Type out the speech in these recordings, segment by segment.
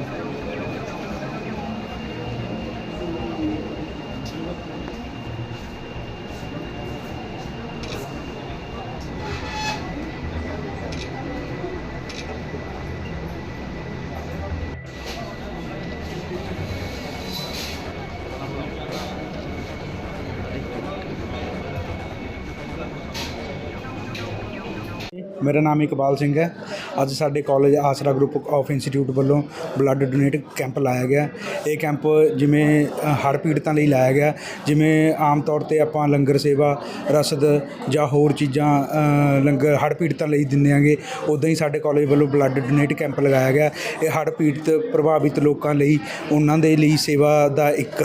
now. ਮੇਰਾ ਨਾਮ ਇਕਬਾਲ ਸਿੰਘ ਹੈ। ਅੱਜ ਸਾਡੇ college Aasra group of institute ਵੱਲੋਂ ਬਲੱਡ ਡੋਨੇਟ ਕੈਂਪ ਲਾਇਆ ਗਿਆ। ਇਹ ਕੈਂਪ ਜਿਵੇਂ ਹੜ੍ਹ ਪੀੜਤਾਂ ਲਈ ਲਾਇਆ ਗਿਆ। ਜਿਵੇਂ ਆਮ ਤੌਰ ਤੇ ਆਪਾਂ ਲੰਗਰ ਸੇਵਾ, ਰਸਦ ਜਾਂ ਹੋਰ ਚੀਜ਼ਾਂ ਲੰਗਰ, ਹੜ੍ਹ ਪੀੜਤਾਂ ਲਈ ਦਿੰਦੇ ਆਂਗੇ ਉਦਾਂ ਹੀ ਸਾਡੇ ਕਾਲਜ ਵੱਲੋਂ ਬਲੱਡ ਡੋਨੇਟ ਕੈਂਪ ਲਗਾਇਆ ਗਿਆ। ਇਹ ਹੜ੍ਹ ਪੀੜਤ ਪ੍ਰਭਾਵਿਤ ਲੋਕਾਂ ਲਈ, ਉਹਨਾਂ ਦੇ ਲਈ ਸੇਵਾ ਦਾ ਇੱਕ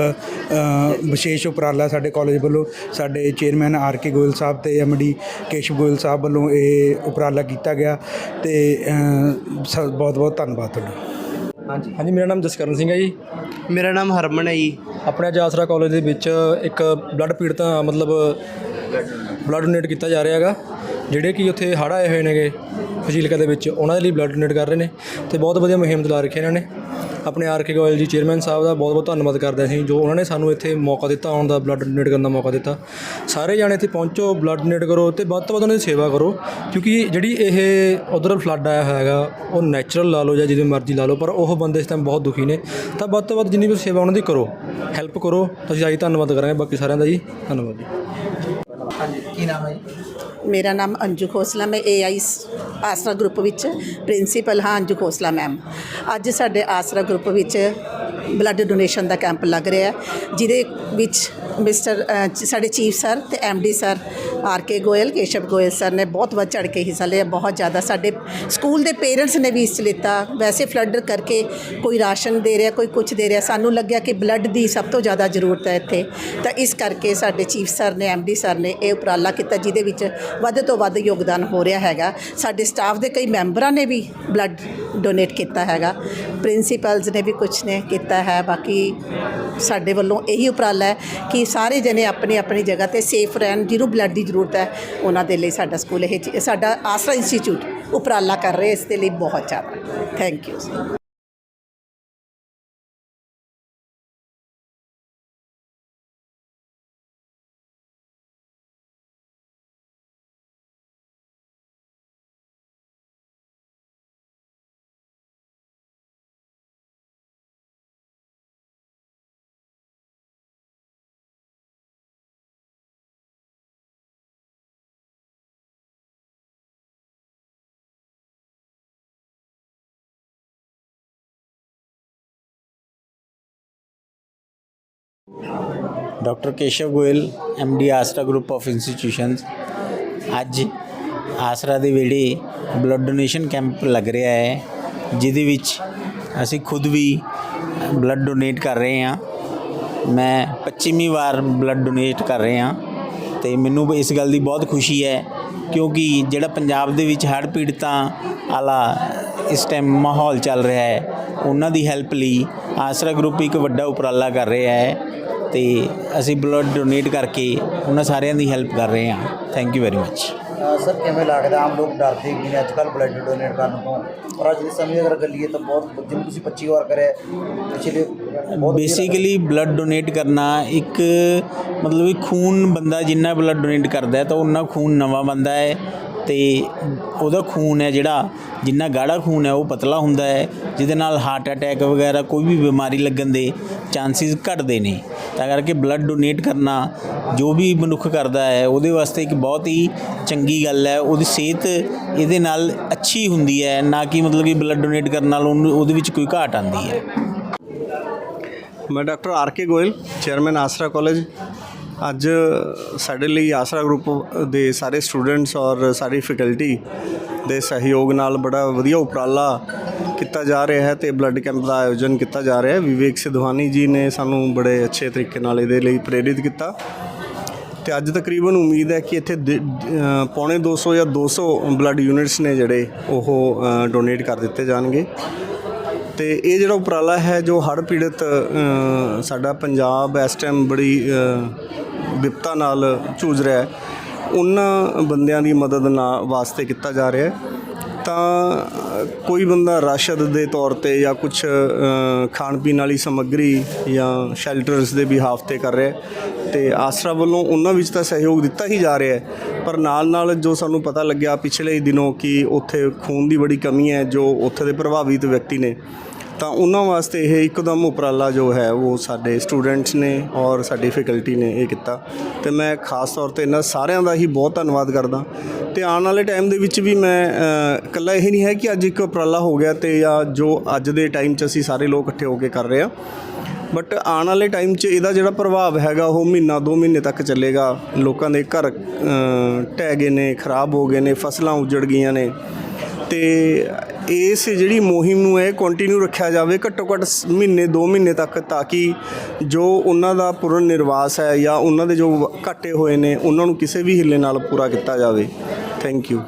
ਵਿਸ਼ੇਸ਼ ਉਪਰਾਲਾ ਸਾਡੇ ਕਾਲਜ ਵੱਲੋਂ ਸਾਡੇ chairman R K Goyal sahib ਤੇ ਐਮਡੀ ਕੇਸ਼ਵ ਗੋਇਲ ਸਾਹਿਬ ਵੱਲੋਂ ਇਹ ਉਪਰਾਲਾ ਕੀਤਾ ਗਿਆ ਤੇ ਬਹੁਤ ਬਹੁਤ ਧੰਨਵਾਦ ਤੁਹਾਡਾ। ਹਾਂਜੀ। ਮੇਰਾ ਨਾਮ ਜਸਕਰਨ ਸਿੰਘ ਹੈ ਜੀ। ਮੇਰਾ ਨਾਮ ਹਰਮਨ ਹੈ ਜੀ। ਆਪਣੇ ਅੱਜ ਆਸਰਾ ਕਾਲਜ ਦੇ ਵਿੱਚ ਇੱਕ ਬਲੱਡ ਪੀੜਤਾਂ ਮਤਲਬ ਬਲੱਡ ਡੋਨੇਟ ਕੀਤਾ ਜਾ ਰਿਹਾ ਹੈਗਾ ਜਿਹੜੇ ਕਿ ਉੱਥੇ ਹੜ੍ਹ ਆਏ ਹੋਏ ਨੇਗੇ ਫਜ਼ੀਲਕਾ ਦੇ ਵਿੱਚ ਉਹਨਾਂ ਦੇ ਲਈ ਬਲੱਡ ਡੋਨੇਟ ਕਰ ਰਹੇ ਨੇ ਤੇ ਬਹੁਤ ਵਧੀਆ ਮੁਹਿੰਮ ਚਲਾ ਰੱਖੀ ਇਹਨਾਂ ਨੇ। ਆਪਣੇ R K Goyal ji chairman ਸਾਹਿਬ ਦਾ ਬਹੁਤ ਬਹੁਤ ਧੰਨਵਾਦ ਕਰਦੇ ਅਸੀਂ, ਜੋ ਉਹਨਾਂ ਨੇ ਸਾਨੂੰ ਇੱਥੇ ਮੌਕਾ ਦਿੱਤਾ, ਆਉਣ ਦਾ ਬਲੱਡ ਡੋਨੇਟ ਕਰਨ ਦਾ ਮੌਕਾ ਦਿੱਤਾ। ਸਾਰੇ ਜਾਣੇ ਇੱਥੇ ਪਹੁੰਚੋ ਬਲੱਡ ਡੋਨੇਟ ਕਰੋ ਤੇ ਵੱਧ ਤੋਂ ਵੱਧ ਉਹਨਾਂ ਦੀ ਸੇਵਾ ਕਰੋ, ਕਿਉਂਕਿ ਜਿਹੜੀ ਇਹ ਉਧਰ ਫਲੱਡ ਆਇਆ ਹੋਇਆ ਹੈਗਾ, ਉਹ ਨੈਚੁਰਲ ਲਾ ਲਓ ਜਾਂ ਜਿਵੇਂ ਮਰਜ਼ੀ ਲਾ ਲਓ, ਪਰ ਉਹ ਬੰਦੇ ਇਸ ਟਾਈਮ ਬਹੁਤ ਦੁਖੀ ਨੇ। ਤਾਂ ਵੱਧ ਤੋਂ ਵੱਧ ਜਿੰਨੀ ਵੀ ਸੇਵਾ ਉਹਨਾਂ ਦੀ ਕਰੋ ਹੈਲਪ ਕਰੋ। ਤਾਂ ਅਸੀਂ ਆਈ ਧੰਨਵਾਦ ਕਰਾਂਗੇ, ਬਾਕੀ ਸਾਰਿਆਂ ਦਾ ਜੀ ਧੰਨਵਾਦ ਜੀ? ਮੇਰਾ ਨਾਮ ਅੰਜੂ ਖੋਸਲਾ, ਮੈਂ ਏਆਈ ਆਸਰਾ ਗਰੁੱਪ ਵਿੱਚ ਪ੍ਰਿੰਸੀਪਲ ਹਾਂ ਅੰਜੂ ਖੋਸਲਾ ਮੈਮ ਅੱਜ ਸਾਡੇ ਆਸਰਾ ਗਰੁੱਪ ਵਿੱਚ ਬਲੱਡ ਡੋਨੇਸ਼ਨ ਦਾ ਕੈਂਪ ਲੱਗ ਰਿਹਾ ਹੈ, ਜਿਹਦੇ ਵਿੱਚ ਮਿਸਟਰ ਸਾਡੇ ਚੀਫ ਸਰ ਤੇ MD sir R K Goyal, Keshav Goyal sir ਨੇ ਬਹੁਤ ਵੱਧ ਚੜ ਕੇ ਹਿੱਸਾ ਲਿਆ, ਬਹੁਤ ਜ਼ਿਆਦਾ ਸਾਡੇ ਸਕੂਲ ਦੇ ਪੇਰੈਂਟਸ ਨੇ ਵੀ ਇਸ 'ਚ ਲਿੱਤਾ। ਵੈਸੇ ਫਲੱਡ ਕਰਕੇ ਕੋਈ ਰਾਸ਼ਨ ਦੇ ਰਿਹਾ, ਕੋਈ ਕੁਝ ਦੇ ਰਿਹਾ, ਸਾਨੂੰ ਲੱਗਿਆ ਕਿ ਬਲੱਡ ਦੀ ਸਭ ਤੋਂ ਜ਼ਿਆਦਾ ਜ਼ਰੂਰਤ ਹੈ ਇੱਥੇ। ਤਾਂ ਇਸ ਕਰਕੇ ਸਾਡੇ ਚੀਫ ਸਰ ਨੇ ਐਮਡੀ ਸਰ ਨੇ ਇਹ ਉਪਰਾਲਾ ਕੀਤਾ, ਜਿਹਦੇ ਵਿੱਚ ਵੱਧ ਤੋਂ ਵੱਧ ਯੋਗਦਾਨ ਹੋ ਰਿਹਾ ਹੈਗਾ। ਸਾਡੇ ਸਟਾਫ ਦੇ ਕਈ ਮੈਂਬਰਾਂ ਨੇ ਵੀ ਬਲੱਡ ਡੋਨੇਟ ਕੀਤਾ ਹੈਗਾ। ਪ੍ਰਿੰਸੀਪਲਸ ਨੇ ਵੀ ਕੁਝ ਨੇ ਕੀਤਾ ਹੈ, ਬਾਕੀ ਸਾਡੇ ਵੱਲੋਂ ਇਹੀ ਉਪਰਾਲਾ ਹੈ ਕਿ ਸਾਰੇ ਜਣੇ ਆਪਣੀ ਆਪਣੀ ਜਗ੍ਹਾ ਤੇ ਸੇਫ ਰਹਿਣ, ਜਿਹਨੂੰ ਬਲੱਡ ਦੀ ਜ਼ਰੂਰਤ ਹੈ। ਉਹਨਾਂ ਦੇ ਲਈ ਸਾਡਾ ਸਕੂਲ ਇਹ ਚੀ- ਸਾਡਾ ਆਸਰਾ ਇੰਸਟੀਚਿਊਟ ਉਪਰਾਲਾ ਕਰ ਰਿਹਾ ਇਸ ਦੇ ਲਈ ਬਹੁਤ ਜ਼ਿਆਦਾ। Thank you doctor Keshav Goyal the Aasra group of institutions ਅੱਜ ਆਸਰਾ ਦੇ ਵੇਲੇ ਬਲੱਡ ਡੋਨੇਸ਼ਨ ਕੈਂਪ ਲੱਗ ਰਿਹਾ ਹੈ, ਜਿਹਦੇ ਵਿੱਚ ਅਸੀਂ ਖੁਦ ਵੀ ਬਲੱਡ ਡੋਨੇਟ ਕਰ ਰਹੇ ਹਾਂ। ਮੈਂ 25ਵੀਂ ਵਾਰ ਬਲੱਡ ਡੋਨੇਟ ਕਰ ਰਹੇ ਹਾਂ ਤੇ ਮੈਨੂੰ ਇਸ ਗੱਲ ਦੀ ਬਹੁਤ ਖੁਸ਼ੀ ਹੈ, ਕਿਉਂਕਿ ਜਿਹੜਾ ਪੰਜਾਬ ਦੇ ਵਿੱਚ ਹੜ੍ਹ ਪੀੜਤਾਂ ਵਾਲਾ ਇਸ ਟਾਈਮ ਮਾਹੌਲ ਚੱਲ ਰਿਹਾ ਹੈ, ਉਹਨਾਂ ਦੀ ਹੈਲਪ ਲਈ ਆਸਰਾ ਗਰੁੱਪ ਇੱਕ ਵੱਡਾ ਉਪਰਾਲਾ ਕਰ ਰਿਹਾ ਹੈ। ਤੇ ਅਸੀਂ ਬਲੱਡ ਡੋਨੇਟ ਕਰਕੇ ਉਹਨਾਂ ਸਾਰਿਆਂ ਦੀ ਹੈਲਪ ਕਰ ਰਹੇ ਹਾਂ। Thank you very much sir ਕਿਵੇਂ ਲੱਗਦਾ? ਆਮ ਲੋਕ ਡਰਦੇ ਕਿ ਅੱਜ ਕੱਲ੍ਹ ਬਲੱਡ ਡੋਨੇਟ ਕਰਨ ਤੋਂ। ਪਰ ਅੱਜ ਦੇ ਸਮੇਂ ਅਗਰ ਗੱਲੀਏ ਤਾਂ ਬਹੁਤ ਜਿਵੇਂ ਤੁਸੀਂ 25 ਵਾਰ ਕਰਿਆ ਪਿਛਲੇ ਬੇਸਿਕਲੀ ਬਲੱਡ ਡੋਨੇਟ ਕਰਨਾ ਇੱਕ ਮਤਲਬ ਕਿ ਖੂਨ ਬੰਦਾ ਜਿੰਨਾ ਬਲੱਡ ਡੋਨੇਟ ਕਰਦਾ ਹੈ ਤਾਂ ਉਹਨਾਂ ਖੂਨ ਨਵਾਂ ਬੰਦਾ ਹੈ। ਤੇ ਉਹਦਾ ਖੂਨ ਹੈ ਜਿਹੜਾ, ਜਿੰਨਾ ਗਾੜਾ ਖੂਨ ਹੈ, ਉਹ ਪਤਲਾ ਹੁੰਦਾ ਹੈ, ਜਿਹਦੇ ਨਾਲ ਹਾਰਟ ਅਟੈਕ ਵਗੈਰਾ ਕੋਈ ਵੀ ਬਿਮਾਰੀ ਲੱਗਣ ਦੇ ਚਾਂਸਸ ਘਟਦੇ ਨੇ। ਤਾਂ ਕਰਕੇ ਬਲੱਡ ਡੋਨੇਟ ਕਰਨਾ ਜੋ ਵੀ ਮਨੁੱਖ ਕਰਦਾ ਹੈ, ਉਹਦੇ ਵਾਸਤੇ ਇੱਕ ਬਹੁਤ ਹੀ ਚੰਗੀ ਗੱਲ ਹੈ। ਉਹਦੀ ਸਿਹਤ ਇਹਦੇ ਨਾਲ ਅੱਛੀ ਹੁੰਦੀ ਹੈ, ਨਾ ਕਿ ਮਤਲਬ ਕਿ ਬਲੱਡ ਡੋਨੇਟ ਕਰਨ ਨਾਲ ਉਹਨੂੰ, ਉਹਦੇ ਵਿੱਚ ਕੋਈ ਘਾਟ ਆਉਂਦੀ ਹੈ। ਮੈਂ doctor R K Goyal, chairman Aasra college. ਅੱਜ ਸਾਡੇ ਲਈ ਆਸਰਾ ਗਰੁੱਪ ਦੇ ਸਾਰੇ ਸਟੂਡੈਂਟਸ ਔਰ ਸਾਰੀ ਫੈਕਲਟੀ ਦੇ ਸਹਿਯੋਗ ਨਾਲ ਬੜਾ ਵਧੀਆ ਉਪਰਾਲਾ ਕੀਤਾ ਜਾ ਰਿਹਾ ਹੈ ਤੇ ਬਲੱਡ ਕੈਂਪ ਦਾ ਆਯੋਜਨ ਕੀਤਾ ਜਾ ਰਿਹਾ ਹੈ। ਵਿਵੇਕ ਸਿਧਵਾਨੀ ਜੀ ਨੇ ਸਾਨੂੰ ਬੜੇ ਅੱਛੇ ਤਰੀਕੇ ਨਾਲ ਇਹਦੇ ਲਈ ਪ੍ਰੇਰਿਤ ਕੀਤਾ। ਤੇ ਅੱਜ ਤਕਰੀਬਨ ਉਮੀਦ ਹੈ ਕਿ ਇੱਥੇ ਦ- ਅ, ਪੌਣੇ 200 ਜਾਂ 200 ਬਲੱਡ ਯੂਨਿਟਸ ਨੇ ਜਿਹੜੇ ਉਹ ਡੋਨੇਟ ਕਰ ਦਿੱਤੇ ਜਾਣਗੇ। ਤੇ ਇਹ ਜਿਹੜਾ ਉਪਰਾਲਾ ਹੈ ਜੋ ਹੜ੍ਹ ਪੀੜਤ ਸਾਡਾ ਪੰਜਾਬ ਇਸ ਟਾਈਮ ਬੜੀ ਵਿਪਤਾ ਨਾਲ ਜੂਝ ਰਿਹਾ ਹੈ। ਉਹਨਾਂ ਬੰਦਿਆਂ ਦੀ ਮਦਦ ਨਾ ਵਾਸਤੇ ਕੀਤਾ ਜਾ ਰਿਹਾ ਹੈ। ਤਾਂ, ਕੋਈ ਬੰਦਾ ਰਾਸ਼ਦ ਦੇ ਤੌਰ ਤੇ ਜਾਂ ਕੁਝ ਖਾਣ ਪੀਣ ਵਾਲੀ ਸਮੱਗਰੀ ਜਾਂ ਸ਼ੈਲਟਰਸ ਦੇ ਬਿਹਾਫ ਤੇ ਕਰ ਰਿਹਾ ਹੈ ਤੇ ਆਸਰਾ ਵੱਲੋਂ ਉਹਨਾਂ ਵਿੱਚ ਤਾਂ ਸਹਿਯੋਗ ਦਿੱਤਾ ਹੀ ਜਾ ਰਿਹਾ ਹੈ। ਪਰ ਨਾਲ ਨਾਲ ਜੋ ਸਾਨੂੰ ਪਤਾ ਲੱਗਿਆ ਪਿਛਲੇ ਹੀ ਦਿਨੋਂ ਕਿ ਉੱਥੇ ਖੂਨ ਦੀ ਬੜੀ ਕਮੀ ਹੈ, ਜੋ ਉੱਥੇ ਦੇ ਪ੍ਰਭਾਵਿਤ ਵਿਅਕਤੀ ਨੇ ਤਾਂ ਉਹਨਾਂ ਵਾਸਤੇ ਇਹ ਇੱਕਦਮ ਉਪਰਾਲਾ ਜੋ ਹੈ ਉਹ ਸਾਡੇ ਸਟੂਡੈਂਟਸ ਨੇ ਔਰ ਸਾਡੀ ਫੈਕਲਟੀ ਨੇ ਇਹ ਕੀਤਾ। ਤੇ ਮੈਂ ਖਾਸ ਤੌਰ ਤੇ ਇਹਨਾਂ ਸਾਰਿਆਂ ਦਾ ਹੀ ਬਹੁਤ ਧੰਨਵਾਦ ਕਰਦਾ। ਤੇ ਆਉਣ ਵਾਲੇ ਟਾਈਮ ਦੇ ਵਿੱਚ ਵੀ ਮੈਂ ਇਕੱਲਾ ਇਹ ਨਹੀਂ ਹੈ ਕਿ ਅੱਜ ਇੱਕ ਉਪਰਾਲਾ ਹੋ ਗਿਆ ਤੇ ਜਾਂ ਜੋ ਅੱਜ ਦੇ ਟਾਈਮ 'ਚ ਅਸੀਂ ਸਾਰੇ ਲੋਕ ਇਕੱਠੇ ਹੋ ਕੇ ਕਰ ਰਹੇ ਹਾਂ। ਬਟ ਆਉਣ ਵਾਲੇ ਟਾਈਮ 'ਚ ਇਹਦਾ ਜਿਹੜਾ ਪ੍ਰਭਾਵ ਹੈਗਾ ਉਹ ਮਹੀਨਾ ਦੋ ਮਹੀਨੇ ਤੱਕ ਚੱਲੇਗਾ। ਲੋਕਾਂ ਦੇ ਘਰ ਅ, ਢਹਿ ਗਏ ਨੇ ਖਰਾਬ ਹੋ ਗਏ ਨੇ ਫਸਲਾਂ ਉਜੜ ਗਈਆਂ ਨੇ। ਤੇ ਇਸ ਜਿਹੜੀ ਮੁਹਿੰਮ ਨੂੰ ਹੈ ਕੰਟੀਨਿਊ ਰੱਖਿਆ ਜਾਵੇ ਘੱਟੋ ਘੱਟ ਮਹੀਨੇ 2 ਮਹੀਨੇ ਤੱਕ ਤਾਂ ਕਿ ਜੋ ਉਹਨਾਂ ਦਾ ਪੂਰਨ ਨਿਰਵਾਸ ਹੈ ਜਾਂ ਉਹਨਾਂ ਦੇ ਜੋ ਘਾਟੇ ਹੋਏ ਨੇ, ਉਹਨਾਂ ਨੂੰ ਕਿਸੇ ਵੀ ਹਿੱਲੇ ਨਾਲ ਪੂਰਾ ਕੀਤਾ ਜਾਵੇ। Thank you